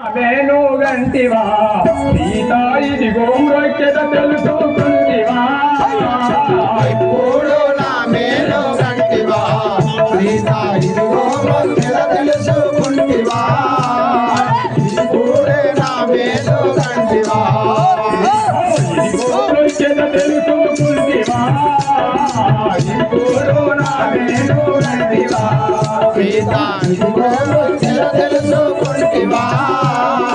వేణు గంటివా సీతా ఇదిగో మృక్యత తెలుసుకుంటివా ఇప్పుడు నా మేలు గంటివా సీత ఇదిగో మొక్కెద తెలుసుకుంటివా ఇప్పుడే నా మేలు గంటివా ఇదిగో మృక్యత తెలుసుకుంటివా ఇప్పుడు నా వేణు గంటివా సీత ఇదిగో మొక్కెద తెలుసుకుంటివా ఇప్పుడే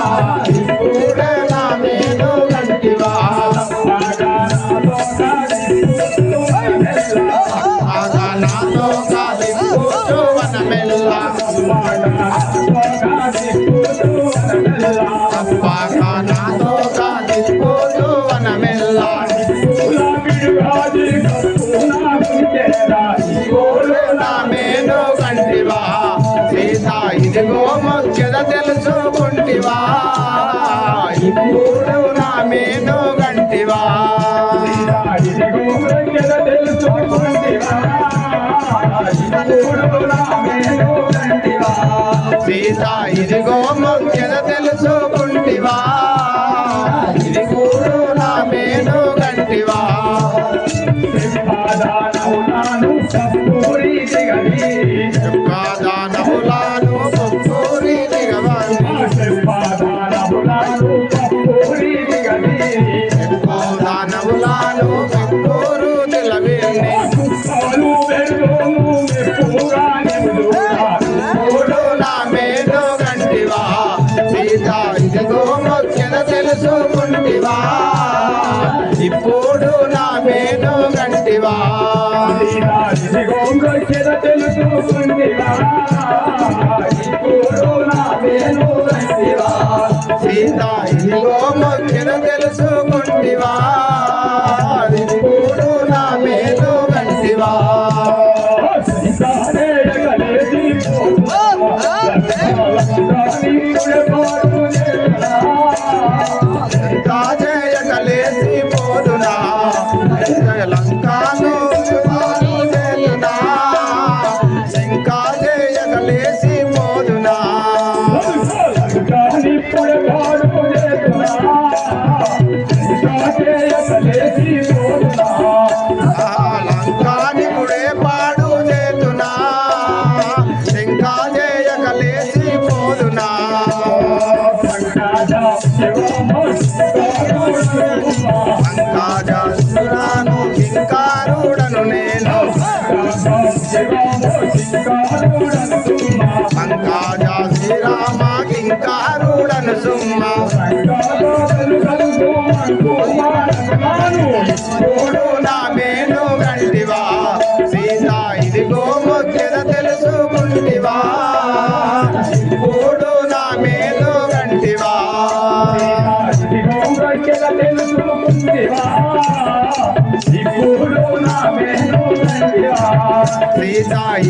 తెలుసుకుంటివా ఇప్పుడు నా మేలు గంటివా? సీత ఇదిగో మొక్కెద తెలుసుకుంటివా ఇది కూడు నా మేలు గంటివా? కాదానములాను सीता कल పంకాజాసురాను కింకారుడను నేను పంకాజా కింకారుడను సుమ్మా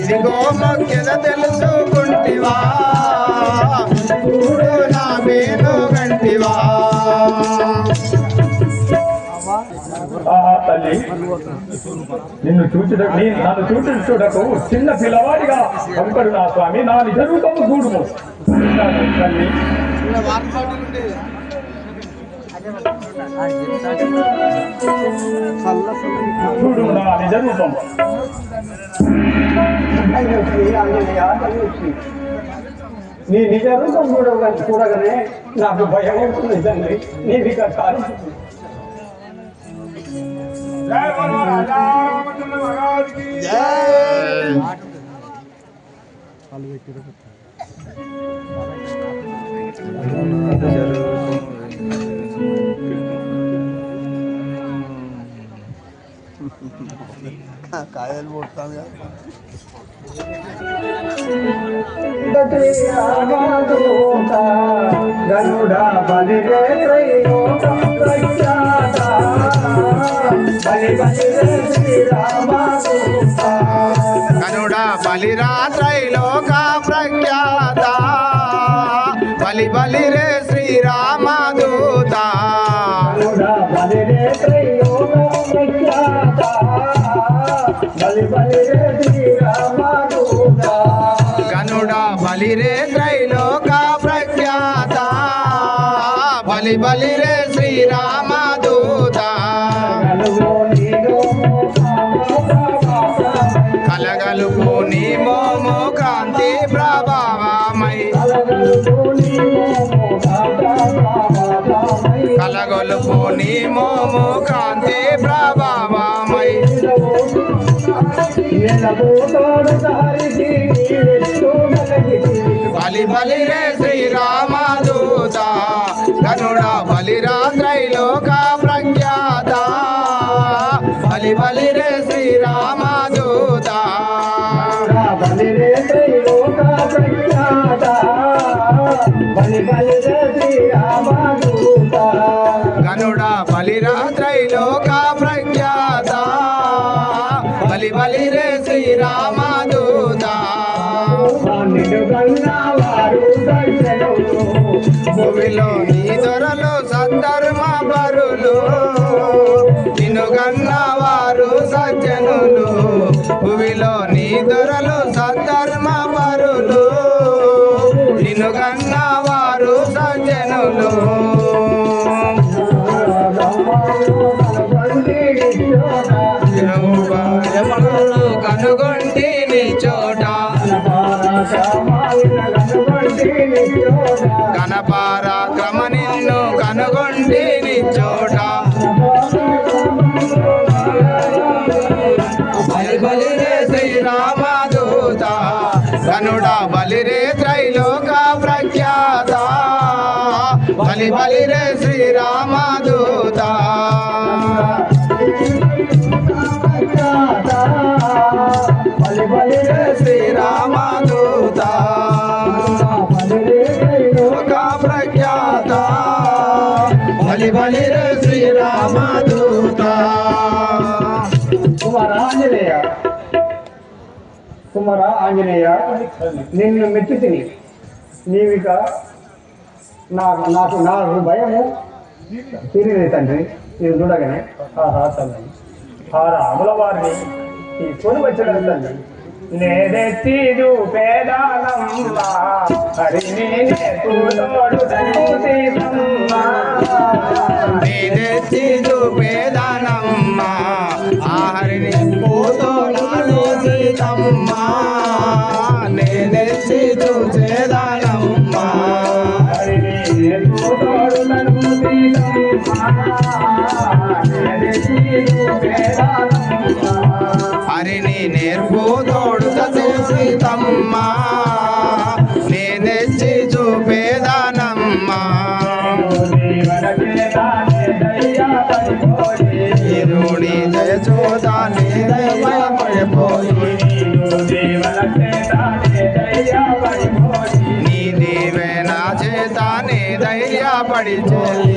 ఇదిగో తెలుసుకుంటివా చూడు నా మేలు గంటివా. ఆహా తల్లి. నిన్ను చూచుట నన్ను చూచుటకు చిన్న పిల్లవాడిగా పంపడు నా స్వామి. నా నిజ రూపము చూడుము తల్లి చూడు నా నిజ రూపం నీ నిజ రూపం చూడగా చూడగానే నాకు భయం అవుతుంది తండ్రి. నీది కాదు కాయలు పోతాను గనుడ బలిరే త్రైలోకం ప్రఖ్యాత. బలి బలిరే ప్రఖ్యాత బలి బలి రే శ్రీరామ దూత బలి బలి ఎన్నపోతాడు తారికి ఎన్నో నలగి బాలి బాలి రే కుమార ఆంజనేయ నిన్ను మెచ్చి తిని నీవిక నాకు నాకు నా భయము. తీరిలేదు తండ్రి నేను చూడగానే ఆహా తండ్రి ఆ రాముల వారిని తీసుకొని వచ్చాడు తండ్రి నేనెత్తి పేదానమ్మా హరిని తోడు నేనెత్తి పేదానమ్మా. పడిచేది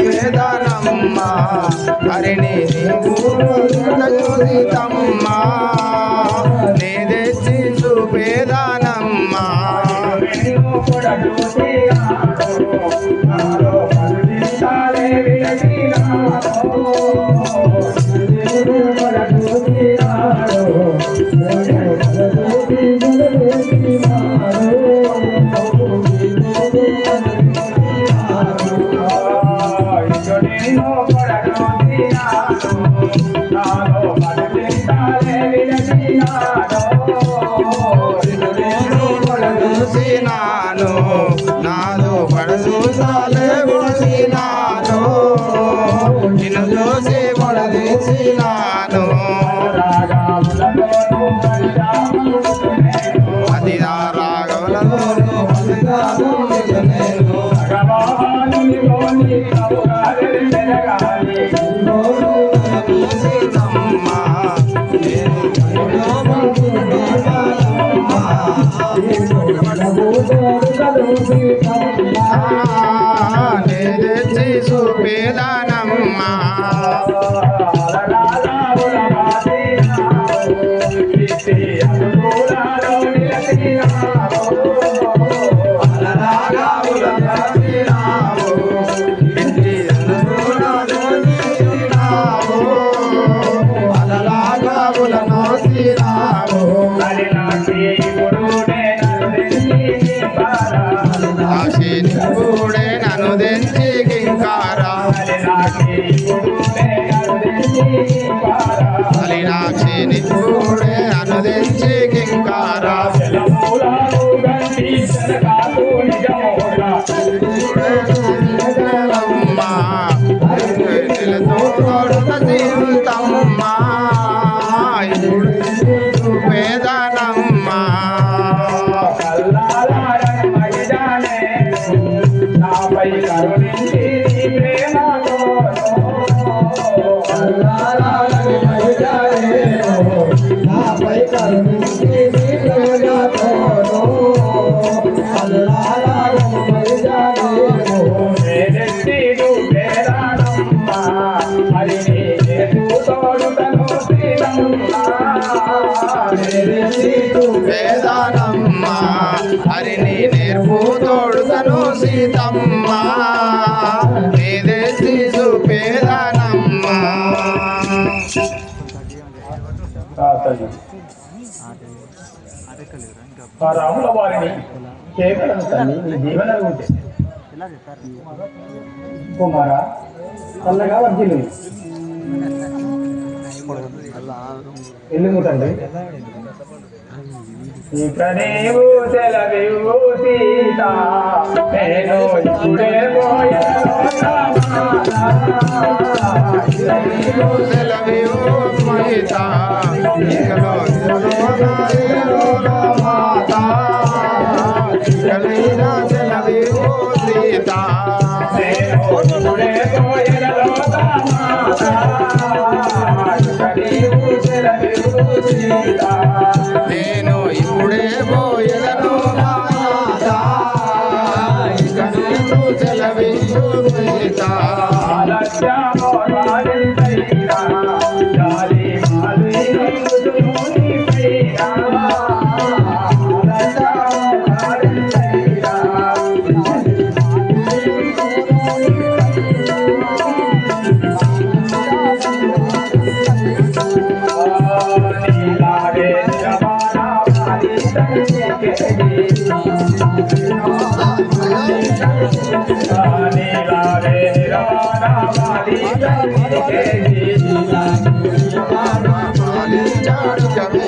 వేదనమ్మ హరిణి చూసితమ్మ నేదెచ్చి సుపేదానమ్మ அழகும் சால వేదానమ్మ హరిని నేర్పు తోడుతను సీతమ్మ. వేదేసి సుపేదానమ్మ. రాముల వారిని కేవలం జీవన కుమారా చల్లగా వర్జీలు. ఇల్లు మూటండి ఇక్కడే ఊసెల సీత Cristiano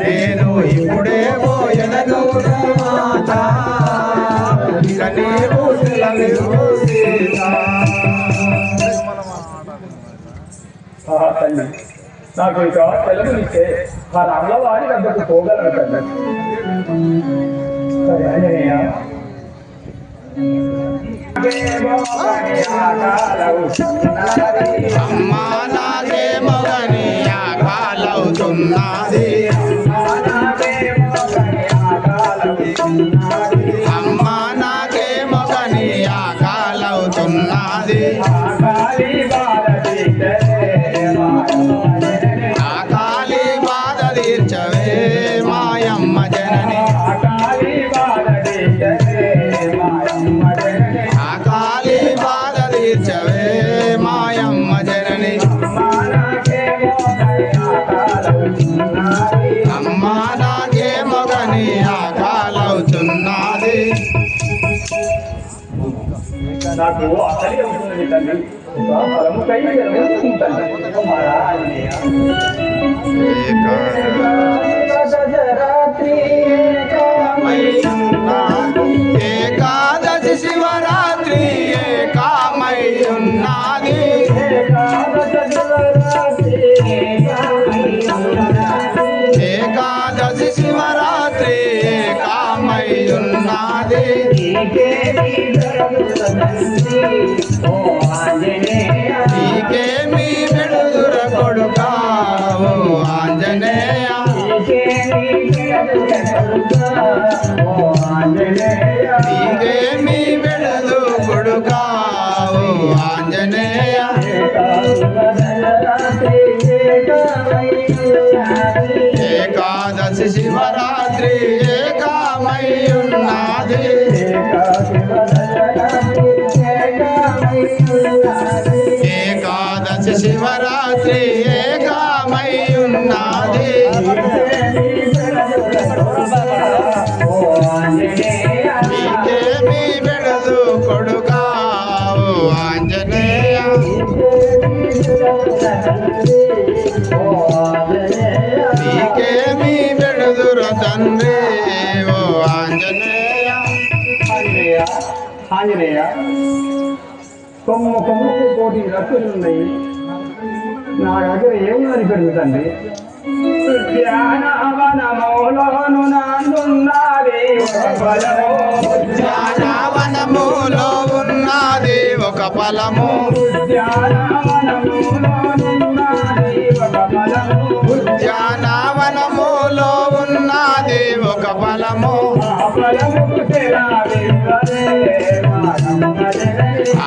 నేను ఇప్పుడే పోయనను నాకు ఇక తెలుగునిస్తే ఆ రామ్ల వారి పోగలను తల్లి. సరే అయ్యా అమ్మా నాదే మొగని ఆకాలవుతున్నది నాకు ఆ తల్లి వస్తుంది తండ్రి ఫలము కై తండ్రి మహారాజు नया ఆంజనేయ. కొమ్ము కొమ్ముకు కోటి రక్తులు ఉన్నాయి నా దగ్గర ఏముందని పెరుగుతండి ఉన్నాది. ఒక ఫలము.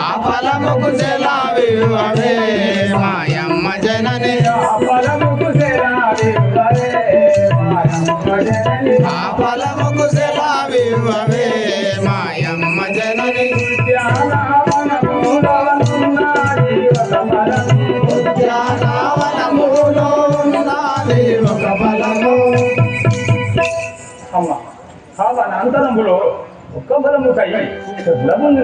అపలముకు చెలావివడే మాయమ్మ జనని అపలముకు చెలావివడే మాయమ్మ అంతరములో ఒక్క బలము కై లభుని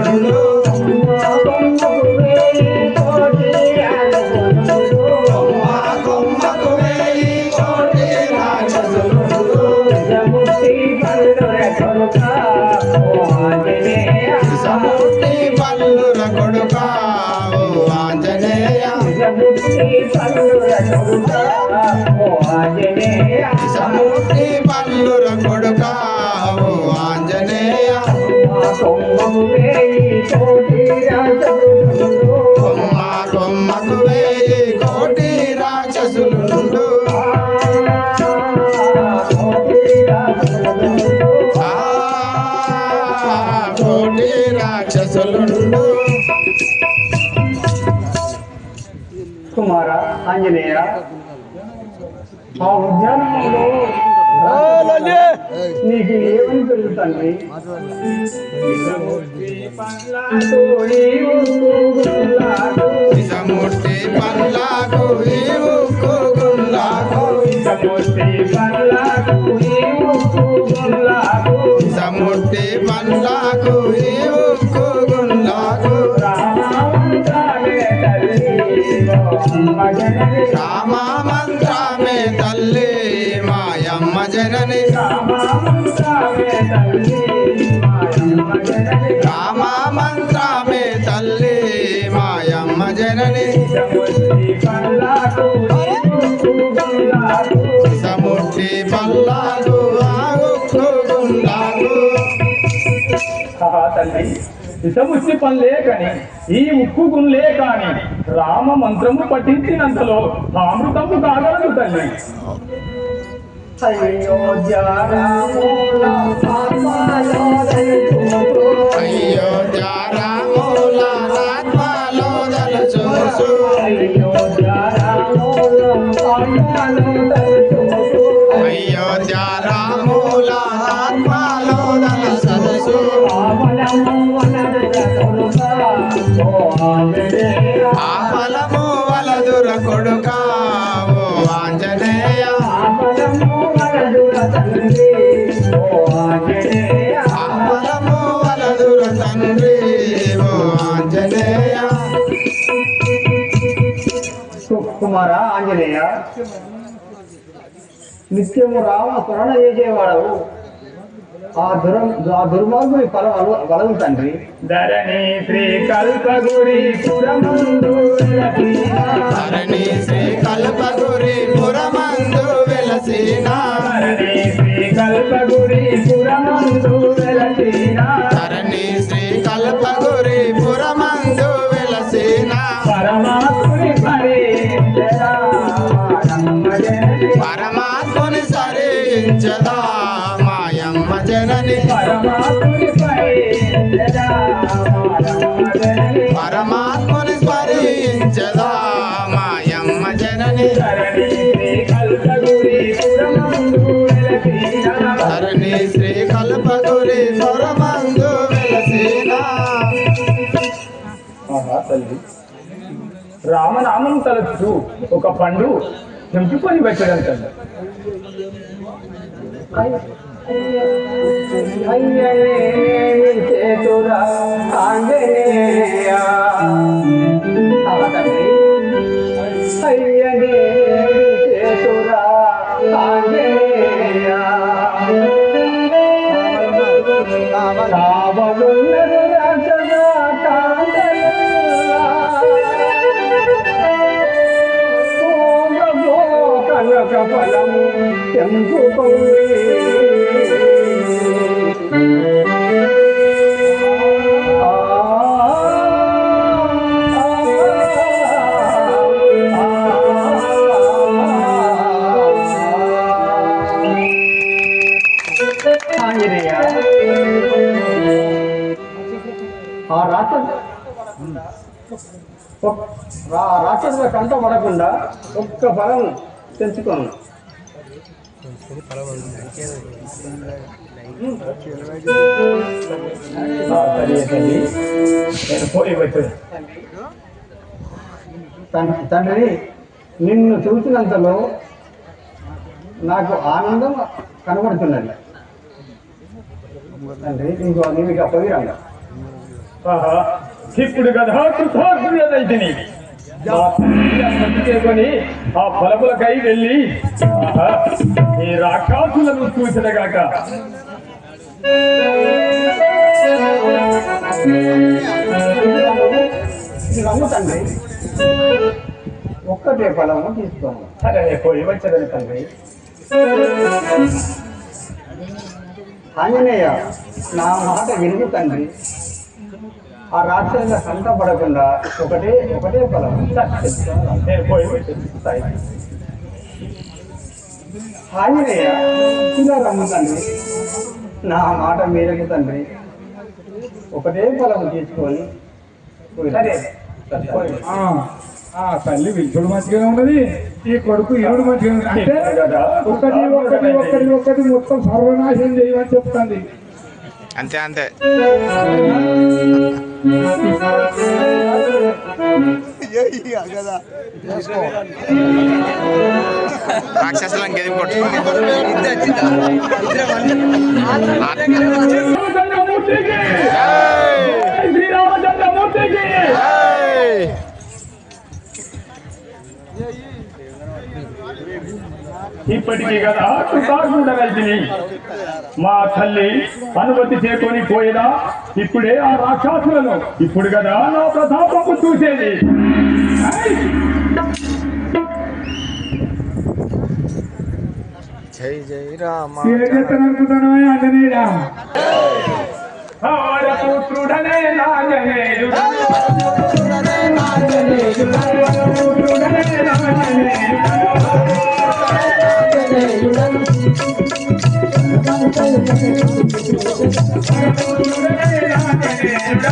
కోటి రాక్షసులుండు కుమార ఆంజనేయ ఆ ఉద్యానంలో నీకు ఏమని పెరుగుతాన్ని సమూర్తి జనని సముద్రి తల్లి విషముచ్చి పనులే కాని ఈ ఉక్కు గుంలే కాని రామ మంత్రము పఠించినంతలో అమృతము కాగలదు తల్లి. అయోధ్య రామోల. అయోధ్య రాముల ఆంజనేయ. నిత్యము రామ స్మరణ చేసేవాడవు. ఆ దుర ఆ దుర్మార్గుని ఫల వలదు తండ్రి. ధరణి శ్రీ కల్పగురి పురమందు ధరణి శ్రీ కల్పగురి పురమందు సరించదా మాయమ్మ జనని పరమాత్ముని భరించరా నమ్మజనని పరమాత్ముని స్మరించదా మాయమ్మ జనని ధరణి శ్రీ కల్పగురి వెలసిన. తల్లి. రామనామం తలచు ఒక పండు తెంపుకొని పెట్టడం అయ్యనే చేతురా ఆంజనేయ అయ్యనే చేతురా ఆంజనేయ కావలున్నది రాజగా కనక ఫలము రాక్షసుల కంట పడకుండా ఒక్క ఫలం తెంచుకోను. పోయి తండ్రి నిన్ను చూసినంతలో నాకు ఆనందం కనబడుతున్నది. తండ్రి ఇంకో నీవు ఇక పోయిరంగా. ఇప్పుడు కదా కృతార్థుడైతిని చేసుకొని ఆ ఫలములకై వెళ్ళి ఈ రాక్షసులను చూసినగాక. తండ్రి ఒక్కటే ఫలము తీసుకోను సరే పోయి వచ్చేదని తండ్రి? ఆంజనేయ నా మాట వినుగు తండ్రి. ఆ రాక్షసుల కంట పడకుండా ఒకటే ఒకటే సరే. ఆంజనేయ ఇలా రమ్ము తండ్రి. నా మాట మీరకు తండ్రి. ఒకటే ఫలం తీసుకొని తల్లి విల్చుడు మంచిగానే ఉన్నది ఈ కొడుకు ఇరుడు మంచిగా అంటే ఒకటి ఒకటి ఒకటి ఒకటి మొత్తం సర్వనాశనం చేయమని చెప్తుంది. అంతే అంతే. రాక్షసులను గెలిపి శ్రీరామచంద్రమూర్తికి. శ్రీరామచంద్రమూర్తికి ఇప్పటికీ కదా కృతార్థుడనైతిని మా తల్లి అనుమతి చేకొని పోయేదా? ఇప్పుడే ఆ రాక్షసులను. ఇప్పుడు కదా నా ప్రతాపము చూసేది. జై జై రామ. ఆంజనేయుడా? పుత్రుడనే నాజనేయుడు పుత్రుడనే నాజనేయుడు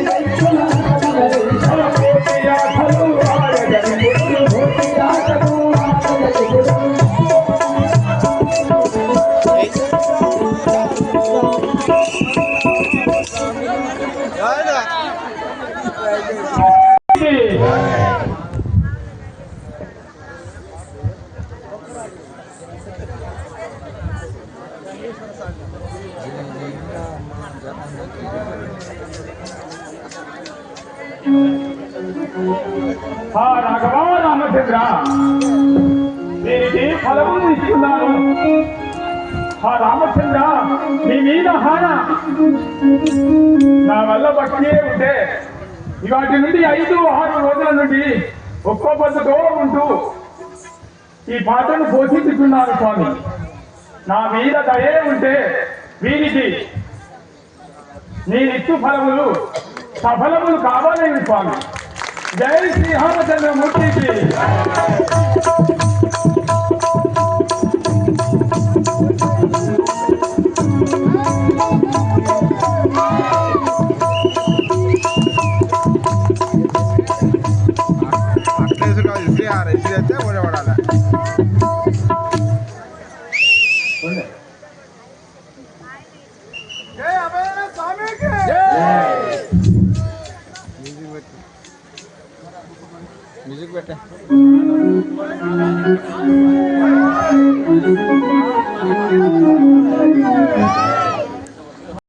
ఆ రామచంద్ర నీ మీద హాన. నా వల్ల పట్టునే ఉంటే ఇవాటి నుండి ఐదు ఆరు రోజుల నుండి ఒక్కో పద్ధతితో ఉంటూ ఈ పాటను పోషించుకున్నాను స్వామి. నా మీద దయే ఉంటే వీరికి నేనిచ్చు ఫలములు సఫలములు కావాలని స్వామి. జై శ్రీరామచంద్రమూర్తికి